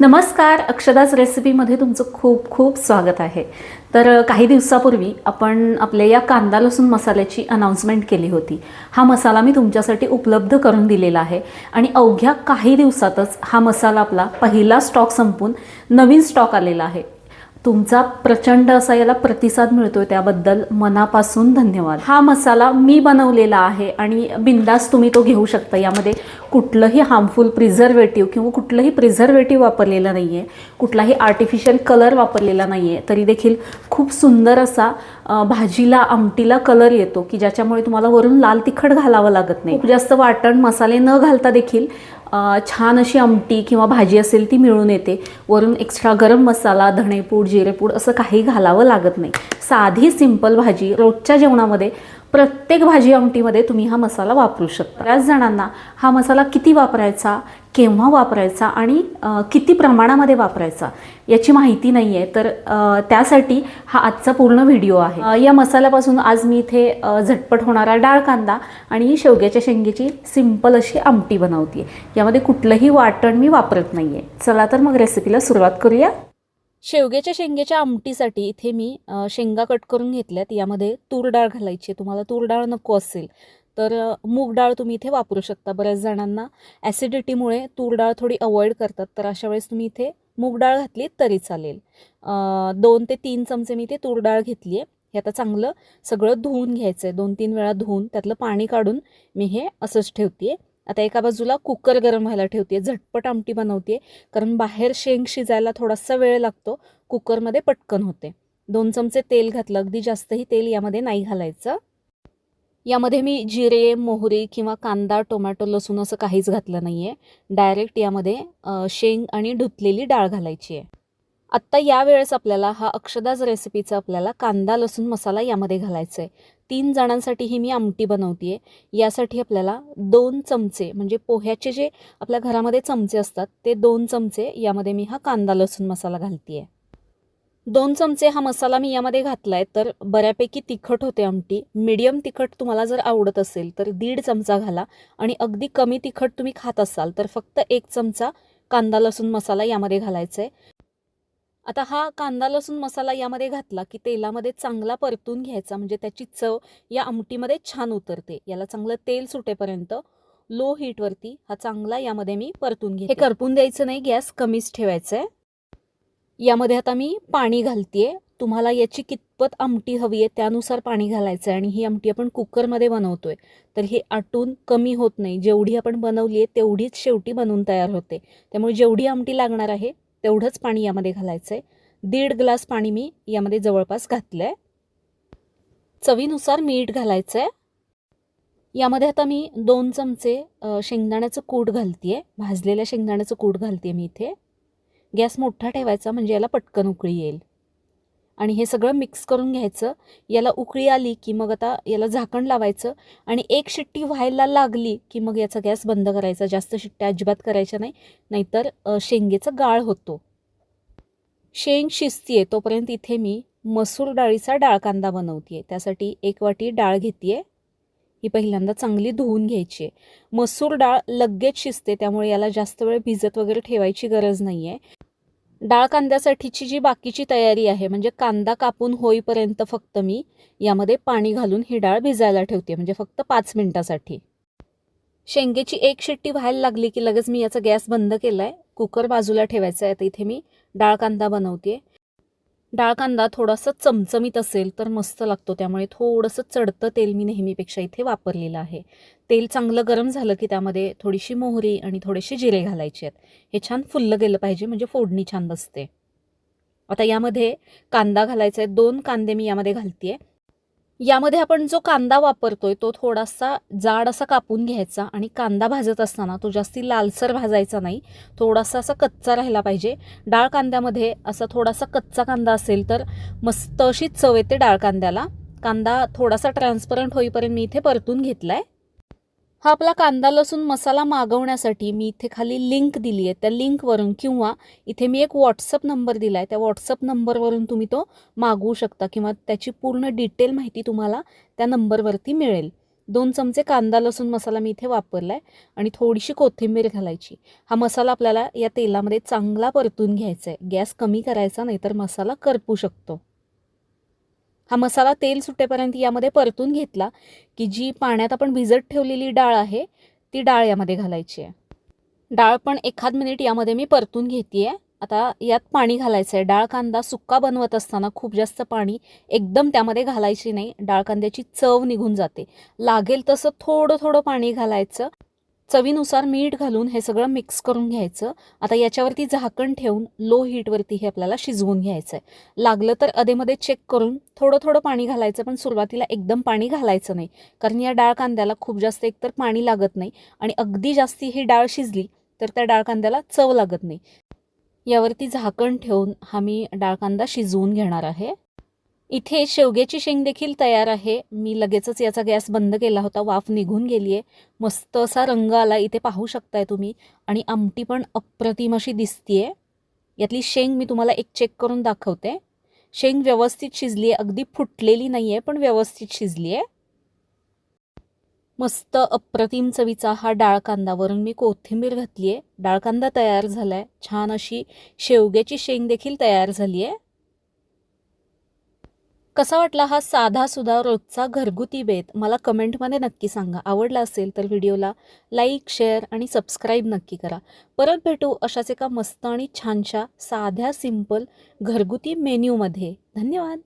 नमस्कार अक्षदाच रेसिपीमध्ये तुमचं खूप खूप स्वागत आहे. तर काही दिवसापूर्वी आपण आपल्या या कांदा लसूण मसाल्याची अनाउन्समेंट केली होती. हा मसाला मी तुमच्यासाठी उपलब्ध करून दिलेला आहे आणि अवघ्या काही दिवसातच हा मसाला आपला पहिला स्टॉक संपून नवीन स्टॉक आलेला आहे. तुमचा प्रचंड असा याला प्रतिसाद मिळतोय त्याबद्दल मनापासून धन्यवाद. हा मसाला मी बनवलेला आहे आणि बिंदास तुम्ही तो घेऊ शकता. यामध्ये कुठलंही हार्मफुल प्रिझर्वेटिव्ह किंवा कुठलंही प्रिझर्वेटिव्ह वापरलेलं नाही आहे कुठलाही आर्टिफिशियल कलर वापरलेला नाही आहे तरी देखील खूप सुंदर असा भाजीला आमटीला कलर येतो की ज्याच्यामुळे तुम्हाला वरून लाल तिखट घालावं लागत नाही. खूप जास्त वाटण मसाले न घालता देखील छान अशी आमटी किंवा भाजी असेल ती मिळून येते. वरून एक्स्ट्रा गरम मसाला धणेपूड जिरेपूड असं काही घालावं लागत नाही. साधी सिंपल भाजी रोजच्या जेवणामध्ये प्रत्येक भाजी आमटीमध्ये तुम्ही हा मसाला वापरू शकता. बऱ्याच जणांना हा मसाला किती वापरायचा केव्हा वापरायचा आणि किती प्रमाणामध्ये वापरायचा याची माहिती नाही आहे तर त्यासाठी हा आजचा पूर्ण व्हिडिओ आहे. या मसाल्यापासून आज मी इथे झटपट होणारा डाळ कांदा आणि शेवग्याच्या शेंगेची सिंपल अशी आमटी बनवते यामध्ये कुठलंही वाटण मी वापरत नाही आहे चला तर मग रेसिपीला सुरुवात करूया. शेवग्याच्या शेंगेच्या आमटीसाठी इथे मी शेंगा कट करून घेतल्यात. यामध्ये तूर डाळ घालायची आहे. तुम्हाला तूर डाळ नको असेल तर मूग डाळ तुम्ही इथे वापरू शकता. बऱ्याच जणांना ॲसिडिटीमुळे तूर डाळ थोडी अवॉइड करतात तर अशा वेळेस तुम्ही इथे मूग डाळ घातली तरी चालेल. दोन ते तीन चमचे मी इथे तूर डाळ घेतली आहे. हे आता चांगलं सगळं धुवून घ्यायचं आहे दोन तीन वेळा धुवून त्यातलं पाणी काढून मी हे असंच ठेवते आता एका बाजूला कुकर गरम व्हायला ठेवते झटपट आमटी बनवते कारण बाहेर शेंग शिजायला थोडासा वेळ लागतो कुकरमध्ये पटकन होते. दोन चमचे तेल घातलं अगदी जास्तही तेल यामध्ये नाही घालायचं. यामध्ये मी जिरे मोहरी किंवा कांदा टोमॅटो लसूण असं काहीच घातलं नाही आहे डायरेक्ट यामध्ये शेंग आणि धुतलेली डाळ घालायची आहे. आत्ता यावेळेस आपल्याला हा अक्षदाज रेसिपीचा आपल्याला कांदा लसूण मसाला यामध्ये घालायचा आहे तीन जणांसाठी ही मी आमटी बनवते यासाठी आपल्याला दोन चमचे म्हणजे पोह्याचे जे आपल्या घरामध्ये चमचे असतात ते दोन चमचे यामध्ये मी हा कांदा लसूण मसाला घालते दोन चमचे हा मसाला मी यामध्ये घातला आहे तर बऱ्यापैकी तिखट होते आमटी. मीडियम तिखट तुम्हाला जर आवडत असेल तर दीड चमचा घाला. आणि अगदी कमी तिखट तुम्ही खात असाल तर फक्त एक चमचा कांदा लसूण मसाला यामध्ये घालायचा आहे आता हा कांदा लसूण मसाला यामध्ये घातला की तेलामध्ये चांगला परतून घ्यायचा. म्हणजे त्याची चव या आमटीमध्ये छान उतरते. याला चांगलं तेल सुटेपर्यंत लो हीटवरती हा चांगला यामध्ये मी परतून घे हे करपून द्यायचं नाही गॅस कमीच ठेवायचा आहे यामध्ये आता मी पाणी घालतेय. तुम्हाला याची कितपत आमटी हवी आहे त्यानुसार पाणी घालायचं आहे आणि ही आमटी आपण कुकरमध्ये बनवतोय. तर ही आटून कमी होत नाही. जेवढी आपण बनवली आहे तेवढीच शेवटी बनवून तयार होते. त्यामुळे जेवढी आमटी लागणार आहे तेवढंच पाणी यामध्ये घालायचं आहे दीड ग्लास पाणी मी यामध्ये जवळपास घातलं आहे चवीनुसार मीठ घालायचं आहे यामध्ये आता मी दोन चमचे शेंगदाण्याचं कूट घालते भाजलेल्या शेंगदाण्याचं कूट घालते मी इथे. गॅस मोठा ठेवायचा म्हणजे याला पटकन उकळी येईल. आणि हे सगळं मिक्स करून घ्यायचं. याला उकळी आली की मग आता याला झाकण लावायचं. आणि एक शिट्टी व्हायला लागली की मग याचा गॅस बंद करायचा. जास्त शिट्ट्या अजिबात करायच्या नाही. नाहीतर शेंगेचं शेंगेचा गाळ होतो. शेंग शिजतीये. तोपर्यंत इथे मी मसूर डाळीचा डाळ कांदा बनवते त्यासाठी एक वाटी डाळ घेते ही पहिल्यांदा चांगली धुवून घ्यायची आहे. मसूर डाळ लगेच शिजते. त्यामुळे याला जास्त वेळ भिजत वगैरे ठेवायची गरज नाही आहे डाळ कांद्यासाठीची जी बाकीची तयारी आहे म्हणजे कांदा कापून होईपर्यंत फक्त मी यामध्ये पाणी घालून ही डाळ भिजायला ठेवते म्हणजे फक्त पाच मिनिटासाठी. शेंगेची एक शिट्टी व्हायला लागली की लगेच मी याचा गॅस बंद केला आहे कुकर बाजूला ठेवायचा आहे तर इथे मी डाळ कांदा बनवते डाळ कांदा थोडासा चमचमीत असेल तर मस्त लागतो. त्यामुळे थोडंसं चढतं तेल मी नेहमीपेक्षा इथे वापरलेलं आहे. तेल चांगलं गरम झालं की त्यामध्ये थोडीशी मोहरी आणि थोडेसे जिरे घालायचे आहेत. हे छान फुललं गेलं पाहिजे म्हणजे फोडणी छान बसते. आता यामध्ये कांदा घालायचा आहे. दोन कांदे मी यामध्ये घालते आहे यामध्ये आपण जो कांदा वापरतोय तो थोडासा जाड असा कापून घ्यायचा आणि कांदा भाजत असताना तो जास्ती लालसर भाजायचा नाही. थोडासा असा कच्चा राहिला पाहिजे. डाळ कांद्यामध्ये असा थोडासा कच्चा कांदा असेल तर मस्त अशी चव येते डाळ कांद्याला. कांदा थोडासा ट्रान्सपरंट होईपर्यंत मी इथे परतून घेतला आहे हा आपला कांदा लसूण मसाला मागवण्यासाठी मी इथे खाली लिंक दिली आहे. त्या लिंकवरून किंवा इथे मी एक व्हॉट्सअप नंबर दिला आहे त्या व्हॉट्सअप नंबरवरून तुम्ही तो मागवू शकता किंवा त्याची पूर्ण डिटेल माहिती तुम्हाला त्या नंबरवरती मिळेल. दोन चमचे कांदा लसूण मसाला मी इथे वापरला आहे आणि थोडीशी कोथिंबीर घालायची. हा मसाला आपल्याला या तेलामध्ये चांगला परतून घ्यायचा आहे गॅस कमी करायचा नाही तर मसाला करपू शकतो. हा मसाला तेल सुटेपर्यंत यामध्ये परतून घेतला की जी पाण्यात आपण भिजत ठेवलेली डाळ आहे ती डाळ यामध्ये घालायची आहे. डाळ पण एखाद मिनिट यामध्ये मी परतून घेते आहे आता यात पाणी घालायचं आहे. डाळ कांदा सुक्का बनवत असताना खूप जास्त पाणी एकदम त्यामध्ये घालायची नाही. डाळ कांद्याची चव निघून जाते. लागेल तसं थोडं थोडं पाणी घालायचं. चवीनुसार मीठ घालून हे सगळं मिक्स करून घ्यायचं. आता याच्यावरती झाकण ठेवून लो हीटवरती हे आपल्याला शिजवून घ्यायचं आहे लागलं तर अधेमध्ये चेक करून थोडं थोडं पाणी घालायचं पण सुरुवातीला एकदम पाणी घालायचं नाही. कारण या डाळ कांद्याला खूप जास्त एकतर पाणी लागत नाही आणि अगदी जास्ती ही डाळ शिजली तर त्या डाळ कांद्याला चव लागत नाही. यावरती झाकण ठेवून हा मी डाळ कांदा शिजवून घेणार आहे. इथे शेवग्याची शेंग देखील तयार आहे. मी लगेचच याचा गॅस बंद केला होता. वाफ निघून गेली आहे मस्त असा रंग आला. इथे पाहू शकताय तुम्ही. आणि आमटी पण अप्रतिम अशी दिसतीये. यातली शेंग मी तुम्हाला एक चेक करून दाखवते. शेंग व्यवस्थित शिजली आहे अगदी फुटलेली नाही आहे पण व्यवस्थित शिजली आहे मस्त अप्रतिम चवीचा हा डाळ कांदावरून मी कोथिंबीर घातली आहे डाळ कांदा तयार झाला आहे छान अशी शेवग्याची शेंग देखील तयार झाली आहे कसा वाटला हा साधा सुधा रोजचा घरगुती बेत? मला कमेंटमध्ये नक्की सांगा. आवडला असेल तर व्हिडिओला लाईक शेअर आणि सबस्क्राईब नक्की करा. परत भेटू अशाच एका मस्त आणि छानशा साध्या सिंपल घरगुती मेन्यूमध्ये. धन्यवाद.